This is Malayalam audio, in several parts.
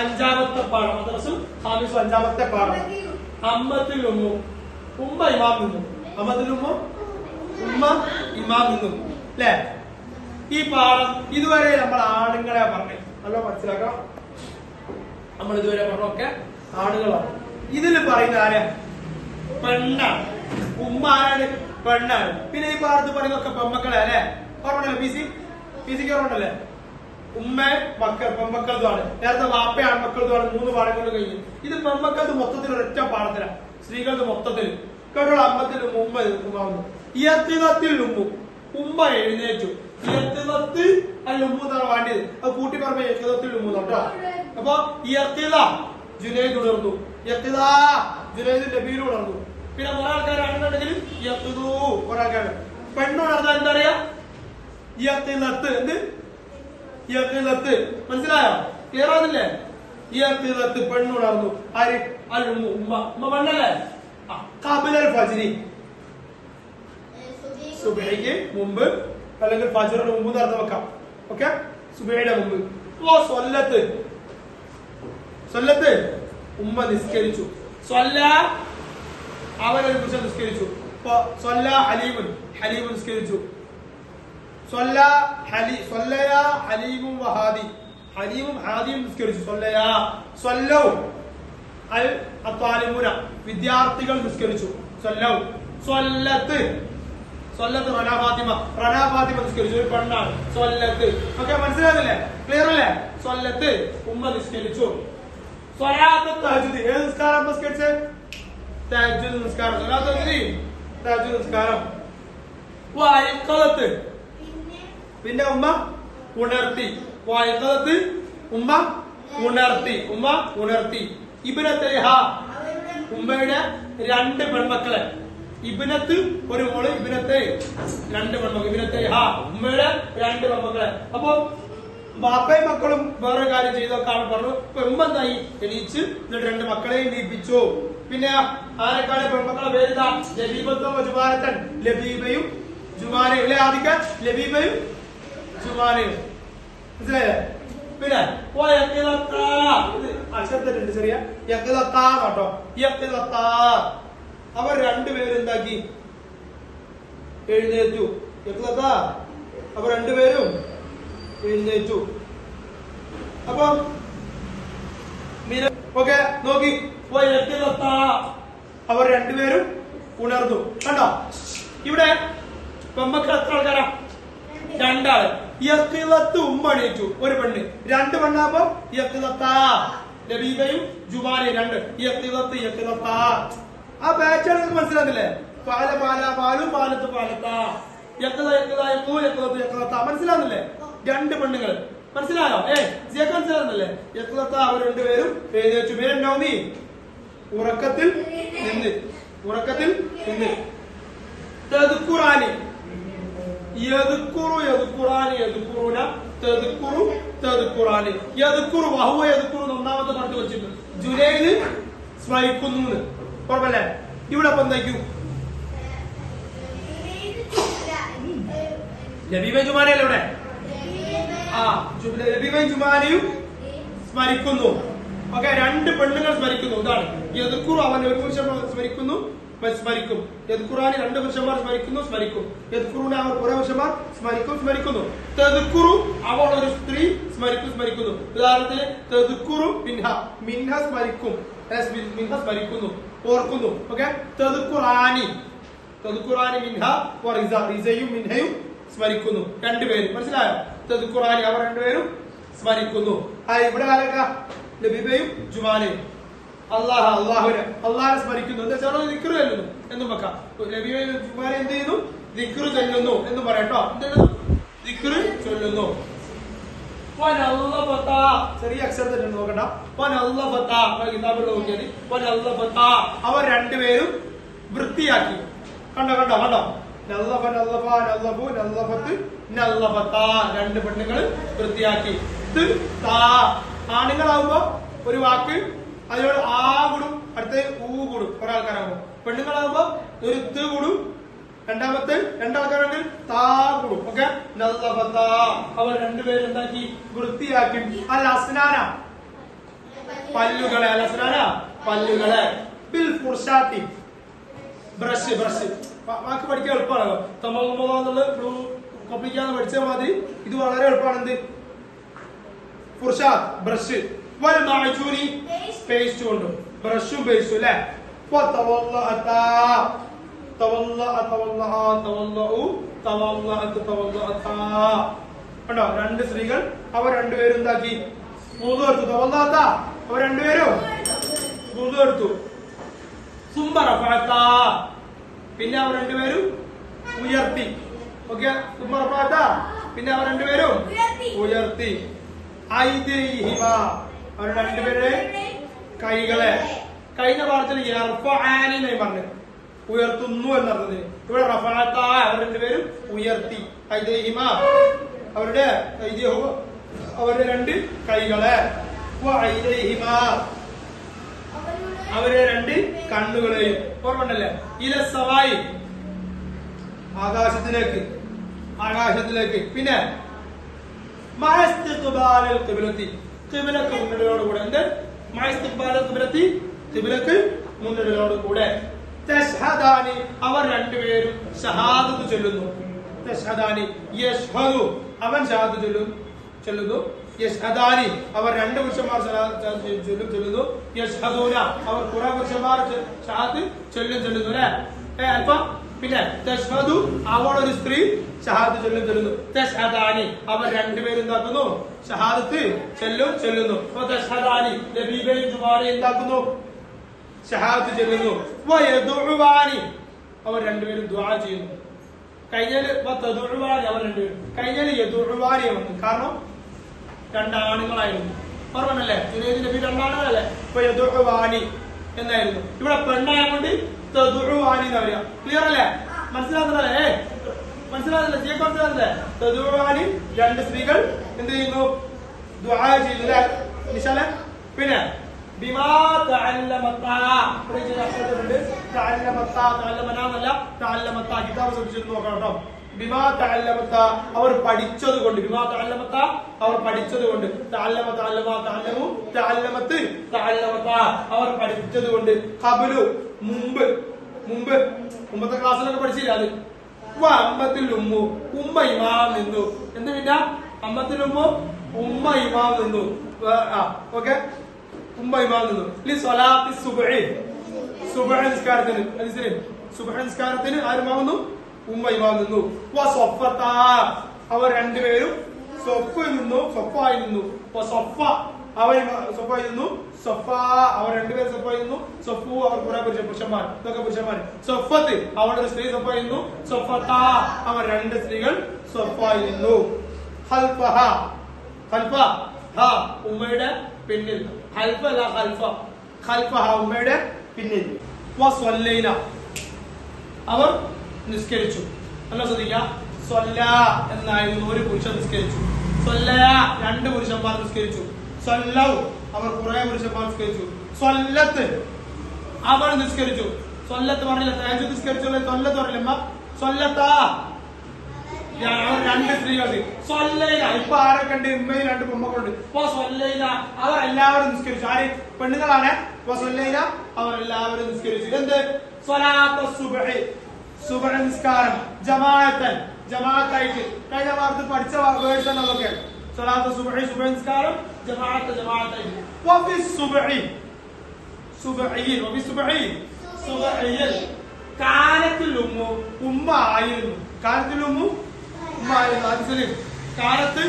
അഞ്ചാമത്തെ പാഠം മദ്രസുൽ ഹാമിസു അഞ്ചാമത്തെ പാഠം. അമ്മത്തിൽ ഉമ്മു ഉമ്മ ഇമാം നിന്നു അമ്മത്തിൽ ഉമ്മ ഉമ്മ ഇമാം നിന്നു അല്ലേ ഈ പാഠം ഇതുവരെ നമ്മൾ ആണുങ്ങളെ പറഞ്ഞു. നല്ല മനസ്സിലാക്കണം. നമ്മൾ ഇതുവരെ പറഞ്ഞൊക്കെ ആണുങ്ങളാണ്. ഇതിൽ പറയുന്ന ആരാ? പെണ്ണാണ്. ഉമ്മ ആരാണ്? പെണ്ണാണ്. പിന്നെ ഈ പാടത്ത് പറയുന്നൊക്കെ പെമ്മക്കളെ അല്ലെ ഓർമ്മണ്ടല്ലേ പി സി? പി സിക്ക് ഉമ്മ മക്കൾ പെമ്മക്കളതുമാണ് നേരത്തെ വാപ്പ ആൺമക്കളതുമാണ് മൂന്ന് പാഠങ്ങൾ കഴിഞ്ഞു. ഇത് പെമ്മക്കളത് മൊത്തത്തിൽ ഒരൊറ്റ പാഠത്തിലാണ് സ്ത്രീകളുടെ മൊത്തത്തിൽ. കേട്ടോ അമ്മത്തിൽ ഉമ്മ ഉമ്മാവുന്നു ഇയത്തിനത്തിൽ ഉമ്മു. ഉമ്മ എഴുന്നേറ്റു. ഇയത്തിനത്ത് അല്ല ഉമ്മു എന്നാണ് വേണ്ടത്. അത് കൂട്ടി പറഞ്ഞ ഇയത്തിനത്തിൽ ഉമ്മു കേട്ടോ. അപ്പൊ ഇയത്തില ജുനൈദ് ഉണർന്നു. യത്തിദ ജുനൈദ് നബീർ ഉണർന്നു. പിന്നെ കുറെ ആൾക്കാരാണെന്നുണ്ടെങ്കിൽ ഒരാൾക്കാരാണെന്നുണ്ടെങ്കിൽ കുറെ ആൾക്കാർ പെണ്ണുണർന്നാൽ എന്താ പറയാ? ഇയത്തിനത്ത് എന്ത്? യത്തിലത്ത് മനസ്സിലായോ? ക്ലിയർ ആവുന്നില്ലേ യത്തിലത്ത് പെണ്ണുണർന്നു. ആര് അൽ ഉമ്മ. ഉമ്മ പെണ്ണല്ലേ? ആ, ഖബലൽ ഫജ്രി. സുബൈക്ക് മുമ്പ് അല്ലെങ്കിൽ ഫജറിന് മുമ്പ് നടന്നു വെക്കാം. ഓക്കെ? സുബൈയുടെ മുമ്പ്. ഓ സ്വല്ലത്ത്. സ്വല്ലത്ത്. ഉമ്മ നിസ്കരിച്ചു. സ്വല്ല. അവനെ പുരുഷൻ നിസ്കരിച്ചു. സ്വല്ല ഹലീമുൻ. ഹലീമുൻ നിസ്കരിച്ചു. ഹലീമും വഹാദി ഹലീമും ഹാദിയും നിസ്കരിച്ചു. സ്വല്ലയ സ്വല്ലൗ. അൽ അത്താലിമുന. വിദ്യാർത്ഥികൾ നിസ്കരിച്ചു. സ്വല്ലൗ. സ്വല്ലത്ത്. സ്വല്ലത്ത് റന ഫാത്തിമ. റന ഫാത്തിമ നിസ്കരിച്ചു. ഒരു പെണ്ണാണ്. സ്വല്ലത്ത്. ഓക്കെ മനസ്സിലാകുന്നില്ലേ? ക്ലിയർ അല്ലേ സ്വല്ലത്ത്. ഉമ്മ നിസ്കരിച്ചു. സ്വലാത്ത് തഹജ്ജുദ്. ഏത് നിസ്കാരം നിസ്കരിച്ച്? നിസ്കാരം. സ്വലാത്ത് തഹജ്ജുദ്. നിസ്കാരം. വായിക്കലത്ത് പിന്നെ ഉമ്മ ഉണർത്തി. വായിക്കുന്നത് ഉമ്മ ഉണർത്തി. ഉമ്മ ഉണർത്തി. ഇബിനത്ത് ഉമ്മയുടെ രണ്ട് പെൺമക്കളെ. ഇബിനത്ത് ഒരു മോൾ ഇബിനത്തെ രണ്ട് പെൺമക്കൾ ഇബിനത്തെ ഹാ ഉമ്മയുടെ രണ്ട് പെൺമക്കളെ. അപ്പൊ ബാപ്പയും മക്കളും വേറെ കാര്യം ചെയ്തൊക്കെയാണ് പറഞ്ഞു. ഇപ്പൊ ഉമ്മ എന്തായി? എണീച്ച് എന്നിട്ട് രണ്ട് മക്കളെയും ലീപിച്ചു പിന്നെ ആരെക്കാളെ പെൺമക്കളെ പേരിതാ ലബീബത്തോ ജുബാരത്തൻ ലബീബയും ജുബാരയും അല്ലെ ആദിക്ക? ലബീബയും ജുമാനയും മനസ്സിലായേ? പിന്നെ അക്ഷരത്തിലുണ്ട് ചെറിയ. യക്കിലത്താ കേട്ടോ യക്കിലത്താ. അവർ രണ്ടുപേരും എന്താക്കി എഴുന്നേറ്റു. യക്കിലത്താ? അവർ രണ്ടുപേരും എഴുന്നേറ്റു. അപ്പം ഓക്കെ നോക്കി. അവർ രണ്ടുപേരും ഉണർന്നു. കണ്ടോ? ഇവിടെ പെമ്മക്കൾ എത്ര ആൾക്കാരാ? രണ്ടാൾ. യക്കിലത്ത് ഉമ്മ ഒരു പെണ്ണ്. രണ്ട് പെണ്ണാകുമ്പോ യക്കിലത്താ ലബീബയും ജുമാനയും രണ്ട്. യക്കിലത്ത് യക്കിലത്താ ആ ബാച്ചാണ് നിങ്ങൾക്ക് മനസ്സിലാകുന്നില്ലേ? പാല പാല പാലു പാലത്ത് പാലത്താ. യക്കില യക്കില യക്കു യക്കിലത്ത് യക്കിലത്താ മനസ്സിലാകുന്നില്ലേ? രണ്ട് പെണ്ണുങ്ങൾ മനസ്സിലായോ? ഏ സിയൊക്കെ മനസ്സിലാകുന്നില്ലേ? യക്കിലത്ത അവർ രണ്ടുപേരും എഴുന്നേറ്റു പേരുണ്ടാവും നീ? ഉറക്കത്തിൽ നിന്ന്. ഉറക്കത്തിൽ നിന്ന്. തെതുക്കുറാനി യദുക്കുറു യദുക്കുറാനി യദുക്കുറുന തെതുക്കുറു തെതുക്കുറാനി യദുക്കുറു വഹുവ യദുക്കുറു എന്ന് ഒന്നാമത്തെ പറഞ്ഞു വെച്ചിട്ടുണ്ട്. ജുനൈദ് സ്മരിക്കുന്നു. കുഴപ്പമില്ലേ. ഇവിടെ അപ്പൊ എന്തായിരിക്കും? ലബീബൻ ജുമാനയല്ലേ ഇവിടെ? ആ ലബീബൻ ജുമാനയും സ്മരിക്കുന്നു. ഓക്കെ രണ്ട് പെണ്ണുങ്ങൾ സ്മരിക്കുന്നു. ഇതാണ്. യദുക്കുറു അവൻ ഒരു പുരുഷൻ സ്മരിക്കുന്നു. സ്മരിക്കും. യദ്ഖുറാനി രണ്ട് പുരുഷന്മാർ സ്മരിക്കുന്നു? സ്മരിക്കും. യദുക്കുറുനെ അവർ കുറെ പുരുഷന്മാർ സ്മരിക്കും? സ്മരിക്കുന്നു. തെതുക്കുറു അവൾ ഒരു സ്ത്രീ സ്മരിക്കും സ്മരിക്കുന്നു. ഉദാഹരണത്തിന് തെതുക്കുറു മിൻഹ. മിൻഹ സ്മരിക്കും. മിൻഹ സ്മരിക്കുന്നു. ഓർക്കുന്നു. ഓക്കെ തെതുക്കുറാനി തെതുക്കുറാനി മിൻഹ റിസ റിസയും മിൻഹയും സ്മരിക്കുന്നു. രണ്ടുപേരും. മനസ്സിലായോ? തെതുക്കുറാനി അവർ രണ്ടുപേരും സ്മരിക്കുന്നു. ആ ഇവിടെ ആരൊക്കെ? ലബിബയും ജുമാനയും അള്ളാഹ് അള്ളാഹുനെ അള്ളാഹെ സ്മരിക്കുന്നു. എന്താ വെച്ചാൽ ദിക്റ് ചെല്ലുന്നു എന്നും വെക്കാം. ജുമാനെ എന്ത് ചെയ്യുന്നു? ദിക്റ് ചെല്ലുന്നു എന്ന് പറയട്ടോ എന്താണ് ദിക്റ് ചൊല്ലുന്നു. ചെറിയ അക്ഷരത്തിൽ നോക്കണ്ട. കിതാബിൽ വനല്ലഫത. അവർ രണ്ടുപേരും വൃത്തിയാക്കി. കണ്ടോ കണ്ടോ കണ്ടോ? രണ്ട് പെണ്ണുങ്ങൾ വൃത്തിയാക്കി. ആണുങ്ങളാവുമ്പോ ഒരു വാക്ക് അതിനോട് ആ കൂടും അടുത്ത ഊ കൂടും. ഒരാൾക്കാരാകുമ്പോ. പെണ്ണുങ്ങളാകുമ്പോ ഒരു ഇത് കൂടും. രണ്ടാമത്തെ രണ്ടാൾക്കാരുണ്ടെങ്കിൽ താ കൂടും. ഓക്കെ? അവർ രണ്ടുപേരും എന്താക്കി? വൃത്തിയാക്കി. അല്ല അസ്നാന പല്ലുകളെ. അല്ല അസ്നാന പല്ലുകളെ. ബിൽ ഫുർഷാത്തി. Brush brush. വാക്ക് പഠിക്കാൻ എളുപ്പമാണ് ബ്ലൂ കൊപ്പിക്കാന്ന് പഠിച്ച മാതിരി ഇത് വളരെ എളുപ്പമാണ് എന്ത് ഫുർഷാദ് ബ്രഷ്. വൽ മാജൂനി പേസ്റ്റ് കൊണ്ട് ബ്രഷും പേസ്റ്റും അല്ലേ وتوضأتا تولأ تولأ تولأوا تولأت تولأتا കണ്ടോ രണ്ട് സ്ത്രീകൾ അവർ രണ്ടുപേരും എന്താക്കി മൂന്ന് എടുത്തു തവല്ലാത്ത അവർ രണ്ടുപേരും മൂന്ന് എടുത്തു സുംബറഫാത്ത പിന്നെ അവർ രണ്ടുപേരും ഉയർത്തി ഓക്കെ സുംബറഫാത്ത പിന്നെ അവർ രണ്ടുപേരും ഉയർത്തി ഐതിഹിമ അവർ രണ്ടുപേരുടെ കൈകളെ. കഴിഞ്ഞ പാഠത്തിൽ എന്നായി പറഞ്ഞു. ഉയർത്തുന്നു എന്നർത്ഥത്തിന് ഇവിടെ റഫാത്ത അവർ രണ്ടുപേരും ഉയർത്തി. ഐതിഹിമ അവരുടെ ഐതിഹ്യ അവരുടെ രണ്ട് കൈകളെ. വ ഐതിഹിമ അവരുടെ രണ്ട് കണ്ണുകളെയും ഓർമ്മണ്ടല്ലേ ഇല സവായി. ആകാശത്തിലേക്ക്. ആകാശത്തിലേക്ക്. പിന്നെ മഹസ്തിഖ്ബാലൽ ഖിബ്ലത്തി ഖിബ്ലക്ക് മുന്നിടലോടുകൂടെ എന്ത് മൈസ്തു കിബിലത്തി കിബിലക്ക് ഖിബ്ലക്ക് മുന്നിടലോടുകൂടെ തഷ്ഹദാനി അവർ രണ്ടുപേരും ഷഹാദത്ത് ചൊല്ലുന്നു. തഷ്ഹദാനി യഷ്ഹദു അവൻ ഷഹാദത്ത് ചൊല്ലും ചൊല്ലുന്നു. യഷ്ഹദാനി അവർ രണ്ട് പുരുഷന്മാർ ചൊല്ലും ചൊല്ലുന്നു. യഷ്ഹദൂന അവർ കുറെ പുരുഷന്മാർ ഷഹാദത്ത് ചൊല്ലും ചൊല്ലുന്നു അല്ലേ? അല്പം പിന്നെ അവൾ ഒരു സ്ത്രീ ഷഹാദത്ത് ചൊല്ലും ചൊല്ലുന്നു. തഷ്ഹദാനി അവർ രണ്ടുപേരും എന്താക്കുന്നു? ഷഹാദത്ത് ചെല്ലും ചൊല്ലുന്നു. എന്താക്കുന്നു? ഷഹാദത്ത് ചെല്ലുന്നു. അവർ രണ്ടുപേരും ദുആ ചെയ്യുന്നു. കഴിഞ്ഞാൽ വതദുഅവാനി അവർ രണ്ടുപേരും. കഴിഞ്ഞാൽ യദുഴുവാനി വന്നു കാരണം രണ്ടാണുങ്ങളായിരുന്നു. ഓർമ്മല്ലേ ജുനൈദ് നബി രണ്ടാണുങ്ങളല്ലേ? അപ്പൊ യദുഅവാനി എന്നായിരുന്നു. ഇവിടെ പെണ്ണായതുകൊണ്ട് തദുഅവാനി എന്ന് പറയാ ക്ലിയർ അല്ലേ? മനസ്സിലാകുന്നല്ലേ. ഏ മനസ്സിലാകുന്നില്ല ചെയ്യാൻ മനസ്സിലാകുന്നില്ലേ തദുഅവാനി രണ്ട് സ്ത്രീകൾ എന്ത് ചെയ്യുന്നു? ദുആ ചെയ്യുന്നു അല്ലേ? നിശാല? പിന്നെ ബിമാ തഅല്ലമത്താ. ഇവിടെ ചില അക്ഷരങ്ങളുണ്ട് തഅല്ലമത്താ തഅല്ലമന എന്നല്ല തഅല്ലമത്താ. കിതാബ് ശ്രദ്ധിച്ചിട്ട് നോക്കണം കേട്ടോ. അവർ പഠിച്ചത് കൊണ്ട് ബിമാ അവർ പഠിച്ചത് കൊണ്ട് അവർ പഠിച്ചത് കൊണ്ട് കബലു മുമ്പ് മുമ്പ് മുമ്പത്തെ ക്ലാസ്സിലൊക്കെ പഠിച്ചില്ല അത്? അമ്പത്തിൽ ഉമ്മു ഉമ്മ ഇമാം നിന്നു. എന്ത് പിന്നെ അമ്പത്തിൽ ഉമ്മു ഉമ്മ ഇമാം നിന്നു. ഓക്കെ? ഉമ്മ ഇമാം നിന്നു. ലി സ്വലാത്തി സുബ്ഹി. നിസ്കാരത്തിന്. സുബ്ഹ നിസ്കാരത്തിന് ആരുമാവുന്നു? ഉമ്മ ഇമാം നിന്നു. അവർ രണ്ടുപേരും സ്വപ്പ് നിന്നു സ്വപ്പായി നിന്നു. സ്വഫ അവർ സ്വപ്പായി നിന്നു സ്വഫ അവർ രണ്ടുപേരും സ്വപ്പായി നിന്നു സ്വപ്പു അവർ കുറെ പുരുഷ പുരുഷന്മാർ. ഇതൊക്കെ പുരുഷന്മാർ. സ്വഫത്ത് അവരുടെ സ്ത്രീ സ്വപ്പായി നിന്നു സ്വഫത്ത അവർ രണ്ട് സ്ത്രീകൾ സ്വപ്പായി നിന്നു. ഹൽഫഹ ഹൽഫ ഹ ഉമ്മയുടെ പിന്നിൽ. ഹൽഫ അല്ല ഹൽഫ ഹൽഫ ഹ ഉമ്മയുടെ പിന്നിൽ. അവർ നിസ്കരിച്ചു. നല്ല ശ്രദ്ധിക്കുക സ്വല്ല എന്നായിരുന്നു ഒരു പുരുഷൻ നിസ്കരിച്ചു. സ്വല്ല രണ്ട് പുരുഷന്മാർ നിസ്കരിച്ചു. സ്വല്ലവ് അവർ കുറെ പുരുഷന്മാർ നിസ്കരിച്ചു. സ്വല്ലത്ത് അവർ നിസ്കരിച്ചു. സ്വല്ലത്ത് പറഞ്ഞില്ല തേജു നിസ്കരിച്ചു സ്വല്ലത്ത് പറഞ്ഞില്ല സ്വല്ലത്താ. രണ്ട് സ്ത്രീകൾ സ്വല്ലൈന ഇപ്പൊ ആരൊക്കെ ഉണ്ട്? ഉമ്മയും രണ്ട് പൊമ്മക്കളുണ്ട്. ഇപ്പൊ സ്വല്ലൈന അവർ എല്ലാവരും നിസ്കരിച്ചു. ആര്? പെണ്ണുങ്ങളാണ്. ഇപ്പൊ അവർ എല്ലാവരും നിസ്കരിച്ചു. എന്ത് സ്വലാത്ത സുബഹി. സുബഹ ജമാഅത്തൻ ജമാഅത്തായിട്ട്. കഴിഞ്ഞ പഠിച്ച വേർഡ്സ് തന്നെ അതൊക്കെ സുബഹി സുബഹ ജമാഅത്ത് ജമാഅത്തായിട്ട്. വഫി സുബഹി. സുബഹിയിൽ വഫി സുബഹി. സുബഹിയിൽ. കാലത്തിൽ ഉമ്മു ആയിരുന്നു. കാലത്തിൽ ഉമ്മു ആയിരുന്നു. അത് ശരി കാലത്ത്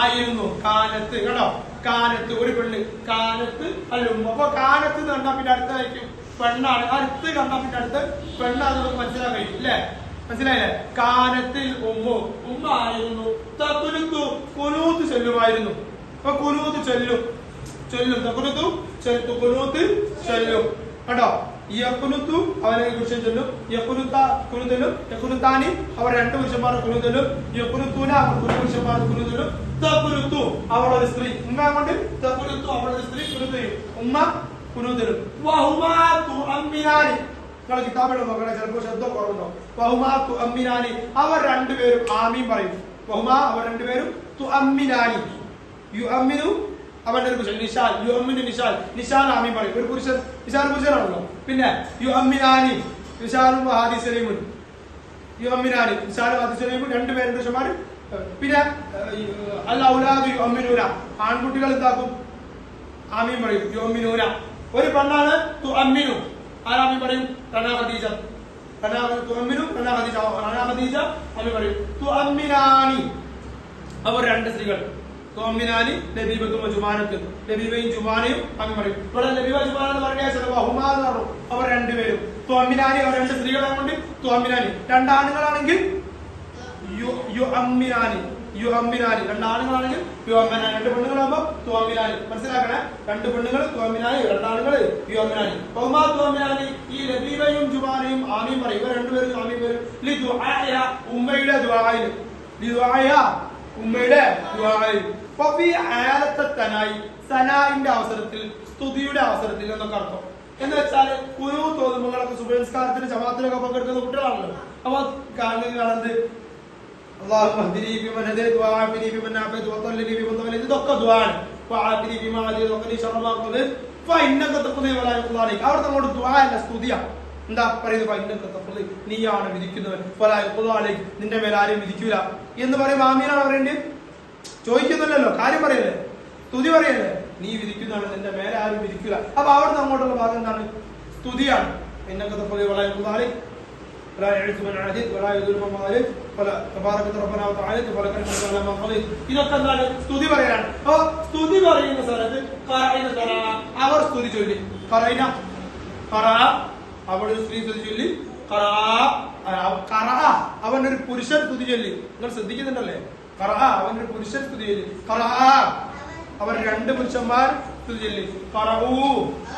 ആയിരുന്നു. കാലത്ത് കേട്ടോ? കാലത്ത് ഒരു പെണ്ണ്. കാലത്ത് അല്ല ഉമ്മ. അപ്പൊ കാലത്ത് എന്ന് കണ്ടാ പിന്നെ അടുത്തായിരിക്കും പെണ്ണാണ്. അടുത്ത് കണ്ടിട്ട് പിന്നെ അടുത്ത് പെണ്ണാണ് നമുക്ക് മനസ്സിലാക്കാൻ കഴിയും. അല്ലേ മനസ്സിലായില്ലേ? കാനത്തിൽ ഉമ്മു ഉമ്മ ആയിരുന്നു തകുലുത്തു കുനൂത്ത് ചൊല്ലുമായിരുന്നു. അപ്പൊ കുനൂത്ത് ചൊല്ലും. ചൊല്ലും. തകുലുത്തു ചെലുത്തു കുനൂത്ത് ചൊല്ലും. കേട്ടോ യക്കുനുത്തു അവനെ കുറിച്ച് ചൊല്ലും. യക്കുനുത്ത കുനുതലും യക്കുനുത്താനി അവർ രണ്ട് പുരുഷന്മാർ കുനുതലും യക്കുനുത്തൂന അവർ ഒരു പുരുഷന്മാർ കുനുതലും തകുരുത്തു അവളൊരു സ്ത്രീ. ഉമ്മ കൊണ്ട്? തകുരുത്തു അവളൊരു സ്ത്രീ കുനുതയും ഉമ്മ കുനുതലും. വഹുമാ അമ്മിനാനി. നിങ്ങൾ കിതാബിൽ നോക്കണേ ചിലപ്പോൾ ശബ്ദം കുറവുണ്ടോ? വഹുമാ അമ്മിനാനി. അവർ രണ്ടുപേരും ആമീൻ പറയും. വഹുമാ അവർ രണ്ടുപേരും തുഅമ്മിനാനി യുഅമ്മിനു അവന്റെ ഒരു പുരുഷൻ നിഷാൽ യു അമ്മിനു നിഷാൽ നിഷാൻ ആമീൻ പറയും. ഒരു പുരുഷൻ നിഷാൻ പുരുഷനാണല്ലോ. പിന്നെ യു അമ്മിനാനി നിഷാനും ഹാദി സലീമുൻ യു അമ്മിനാനി നിഷാനും ഹാദി സലീമുൻ രണ്ടുപേരും പുരുഷന്മാർ പിന്നെ അല്ല ഔലാദ് യു അമ്മിനൂന ആൺകുട്ടികൾ എന്താക്കും? ആമീൻ പറയും. യു അമ്മിനൂന ഒരു പെണ്ണാണ് തുഅമ്മിനു. ആരാമി പറയും? റനാ ഖദീജ. റനാ തുഅമ്മിനു റനാ ഖദീജ. റനാ ഖദീജ? അമ്മി പറയും. തുഅമ്മിനാനി. അവർ രണ്ട് സ്ത്രീകൾ. തുഅമ്മിനാനി ലബീബത്തും ജുമാനത്തും ലബീബയും ജുമാനയും അമ്മി പറയും. ഇവിടെ ലബീബ ജുമാന എന്ന് പറഞ്ഞാൽ ചില ബഹുമാ എന്ന് പറഞ്ഞു അവർ രണ്ടുപേരും തുഅമ്മിനാനി അവർ രണ്ട് സ്ത്രീകളെ കൊണ്ട് രണ്ട് ആണുങ്ങളാണെങ്കിൽ യു യു അമ്മിനാനി യു അമ്മിനാനി രണ്ടാണുങ്ങളാണെങ്കിൽ യു അമ്മനാനി രണ്ട് പെണ്ണുങ്ങളാകുമ്പോ തോമിനാനി മനസ്സിലാക്കണേ? രണ്ട് പെണ്ണുങ്ങൾ തോമിനാനി രണ്ടാണുങ്ങൾ യു അമ്മിനാനി ബഹുമാ തോമിനാനി ഈ ലബീബയും ജുബാനയും ആമീം പറയും. ഇവർ രണ്ടുപേരും ആമീം ദുആയ ഉമ്മയുടെ ദുആയ ഉമ്മയുടെ തനായി സനായിന്റെ അവസരത്തിൽ സ്തുതിയുടെ അവസരത്തിൽ എന്നൊക്കെ അർത്ഥം. എന്ന് വെച്ചാൽ കുരു തോന്നുമ്പോഴൊക്കെ സുബേസ്കാരത്തിന് ജമാത്തിലൊക്കെ പങ്കെടുക്കുന്ന കുട്ടികളാണല്ലോ. അപ്പൊ കാണുന്നത് അള്ളാഹു മഹ്ദിനി ബിമൻ ഹദൈത് വആഫിനി ബിമൻ ആഫൈത് വതല്ലനി ബിമൻ തവല്ലൈത് ഇതൊക്കെ ദുആണ്. വആഫിനി ബിമാ ഹദൈത് വഖനി ശറമാക്കുന്നത് ഫഇന്നക തഖ്ദി വലാ യുഖ്ദാലി അവിടെ നമ്മോട് ദുആ അല്ല സ്തുതിയാണ് എന്താ? പറയുന്നത് ഫഇന്നക തഖ്ദി നീയാണ് വിധിക്കുന്നവൻ. വലാ നിന്റെ മേൽ ആരും വിധിക്കൂല. എന്ന് പറയും ആമീനാണ് പറയേണ്ടത്? ചോദിക്കുന്നില്ലല്ലോ. കാര്യം പറയല്ലേ? സ്തുതി പറയല്ലേ? നീ വിധിക്കുന്നതാണ് നിന്റെ മേലെ ആരും വിധിക്കൂല. അപ്പൊ അവിടുന്ന് അങ്ങോട്ടുള്ള ഭാഗം എന്താണ്? സ്തുതിയാണ്. എന്നൊക്കെ വളരെ വലാ യുഖ്ദാ അലൈക് ولا يعز من عادت ولا يذل من والد ولا تبارك ربنا وتعالى ولك الحمد على ما قضيت ഇതൊക്കെ എന്താണ് സ്തുതി പറയാണ് അപ്പൊ സ്തുതി പറയുന്ന സ്ഥലത്ത് ഖറഅന ഖറഅ അവർ സ്തുതി ചൊല്ലി ഖറഅന ഖറഅ അവിടെ ഒരു സ്ത്രീ സ്തുതി ചൊല്ലി ഖറഅ ഖറഅ അവൻ ഒരു പുരുഷൻ സ്തുതി ചൊല്ലി നിങ്ങൾ ശ്രദ്ധിക്കുന്നുണ്ടല്ലേ ഖറഅ അവൻ ഒരു പുരുഷൻ സ്തുതി ചൊല്ലി ഖറഅ അവർ രണ്ട് പുരുഷന്മാർ സ്തുതി ചൊല്ലി ഖറഉ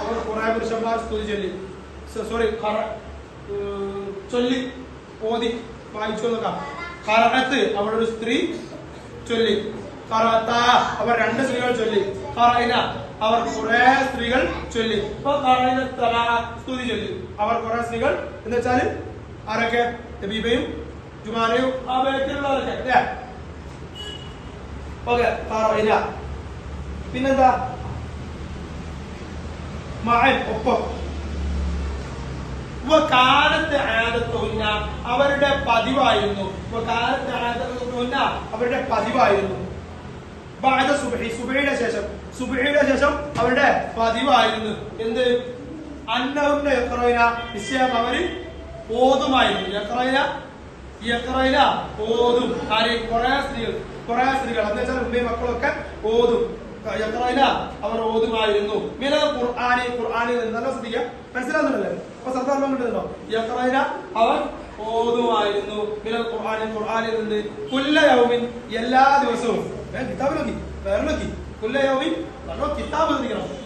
അവർ കുറെ പുരുഷന്മാർ സ്തുതി ചൊല്ലി സോറി ഖറ ഏഹ് ചൊല്ലി. ഓതി. വായിച്ചു നോക്കാം. കറത്ത് അവിടെ ഒരു സ്ത്രീ ചൊല്ലി. കറത്ത അവർ രണ്ട് സ്ത്രീകൾ ചൊല്ലി. കറയില അവർ കുറെ സ്ത്രീകൾ ചൊല്ലി. ഇപ്പൊ സ്തുതി ചൊല്ലി. അവർ കുറെ സ്ത്രീകൾ എന്ന് വെച്ചാൽ ആരൊക്കെ? നബീബയും ജുമാനയും ആ ബേക്കിലുള്ളവരൊക്കെ അല്ലേ? ഓക്കെ കറയില. പിന്നെന്താ? മഴ ഒപ്പം. വകാലത്ത് ആദത്തോന്ന അവരുടെ പതിവായിരുന്നു. കാലത്തെ ആദത്തോന്ന അവരുടെ പതിവായിരുന്നു. സുബഹി സുബഹയുടെ ശേഷം. സുബഹയുടെ ശേഷം അവരുടെ പതിവായിരുന്നു. എന്ത്? അന്നവന്റെ യഖറൈന നിശ്ചയം അവർ ഓതുമായിരുന്നു. യഖറൈന എത്രയില? ഓതും. കാര്യം കുറെ സ്ത്രീകൾ കുറെ സ്ത്രീകൾ. എന്ന് വെച്ചാൽ ഉമ്മയും മക്കളൊക്കെ ഓതും. എത്രയില? അവർ ഓതുമായിരുന്നു. മിന ഖുർആാനി ഖുർആനിൽ നിന്ന് നല്ല ശ്രദ്ധിക്കുക. മനസ്സിലാവുന്നുണ്ടല്ലേ? അപ്പൊ സർക്കാർ യഖറൈന അവർ ഓതുമായിരുന്നു. ഖുർആനിൽ കുല്ല യൗമിൻ എല്ലാ ദിവസവും. കിതാബ് നോക്കി വേറെ നോക്കി. കുല്ല യൗമിൻ കിതാബ്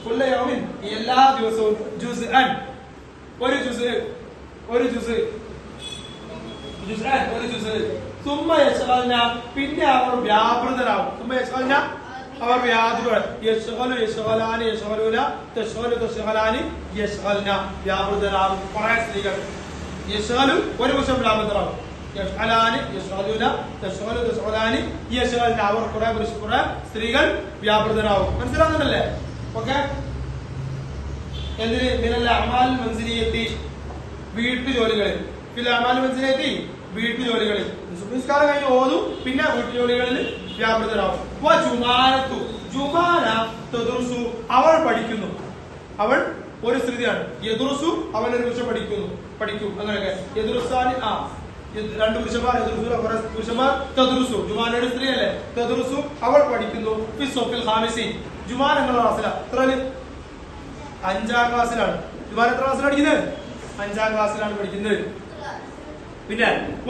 കുല്ല യൗമിൻ എല്ലാ ദിവസവും ജുസ് അൻ ഒരു ജുസ് ഒരു ജുസ് ജുസ് അൻ ഒരു ജുസ് സുമ്മ യശ്ഗൽന പിന്നെ അവർ വ്യാപൃതരാകും സുമ്മ യശ്ഗൽന അവർ യശ്ഗൽന വ്യാപൃതരാകും കുറെ സ്ത്രീകൾ യശ്ഗലു ഒരു വർഷം വ്യാപൃതരാകും അവർ കുറെ കുറെ സ്ത്രീകൾ വ്യാപൃതരാകും മനസ്സിലാകുന്നുണ്ടല്ലേ ഓക്കെ എന്തിന് മിനൽ അമാൽ മൻസിലിയത്തി വീട്ടുജോലികളിൽ ഫിൽ അമാൽ മൻസിലിയത്തി വീട്ടുജോലികളിൽ നിസ്കാരം കഴിഞ്ഞ് ഓതും പിന്നെ വീട്ടുജോലികളിൽ വ്യാപൃതരാകും അവൾ പഠിക്കുന്നു. അവൾ ഒരു സ്ത്രീയാണ്. യദുർസു അവൻ ഒരു പുരുഷ പഠിക്കുന്നു. പഠിക്കും. അങ്ങനെയൊക്കെ. രണ്ട് പുരുഷന്മാർ യദുർസു കുറെ സ്ത്രീ അല്ലേ തദുർസു അവൾ പഠിക്കുന്നു. ഫി സോഫിൽ ഹാമിസി ജുമാൻ എന്നുള്ള ക്ലാസ്സിലാണ് എത്ര അഞ്ചാം ക്ലാസ്സിലാണ്. ജുമാൻ എത്ര ക്ലാസ്സിലാണ് പഠിക്കുന്നത്? അഞ്ചാം ക്ലാസ്സിലാണ് പഠിക്കുന്നത്. പിന്നെ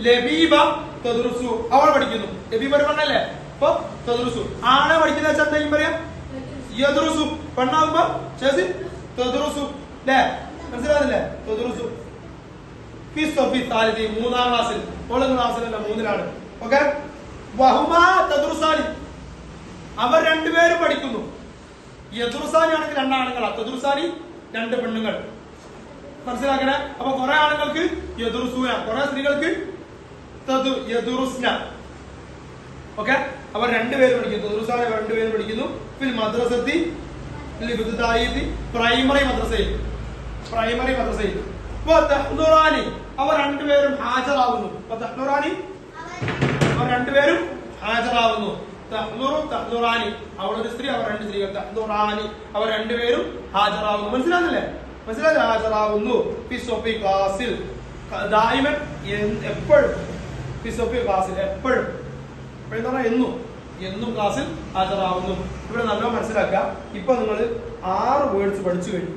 ലബീബ തദ്റുസു അവൾ പഠിക്കുന്നു. എബി ഒരു പെണ്ണല്ലേ അപ്പൊ തദ്റുസു ആണ് പഠിക്കുന്ന വെച്ചാൽ എന്തെങ്കിലും പറയാം? യദുറുസു പെണ്ണാകുമ്പോ ചേച്ചി തദ്റുസു ല്ലേ? മനസ്സിലാകുന്നില്ലേ താലിദി മൂന്നാം ക്ലാസ്സിൽ. ക്ലാസ്സിലല്ല മൂന്നിലാണ്. ഓക്കെ? വഹുമാ അവർ രണ്ടുപേരും പഠിക്കുന്നു. യദുർസാനി ആണെങ്കിൽ രണ്ടാണുങ്ങളാ. തദുർസാനി രണ്ട് പെണ്ണുങ്ങൾ. മനസ്സിലാക്കണേ? അപ്പൊ കുറെ ആണുങ്ങൾക്ക് യദുർസൂന കുറെ സ്ത്രീകൾക്ക് ഓക്കെ അവർ രണ്ടുപേരും പഠിക്കുന്നു. തദുറുസാനെ രണ്ടുപേരും പഠിക്കുന്നു. ഫിൽ മദ്രസത്തി പ്രൈമറി മദ്രസയിൽ. പ്രൈമറി മദ്രസയിൽ. അവർ രണ്ടുപേരും ഹാജരാകുന്നു അവർ രണ്ടുപേരും ഹാജരാകുന്നു അവൾ ഒരു സ്ത്രീ അവർ രണ്ട് സ്ത്രീകൾ. തഹ്ദുറാനി അവർ രണ്ടുപേരും ഹാജരാകുന്നു മനസ്സിലാകുന്നില്ലേ? മനസ്സിലായോ? ഹാജരാകുന്നു ക്ലാസ്സിൽ എപ്പോഴും ഫി സൊഫി ക്ലാസ്സിൽ എപ്പോഴും എപ്പോഴും പറഞ്ഞാൽ എന്നും എന്നും ക്ലാസ്സിൽ ഹാജരാകുന്നു ഇവിടെ നല്ല മനസ്സിലാക്കുക. ഇപ്പൊ നിങ്ങൾ ആറ് വേർഡ്സ് പഠിച്ചു കഴിഞ്ഞു.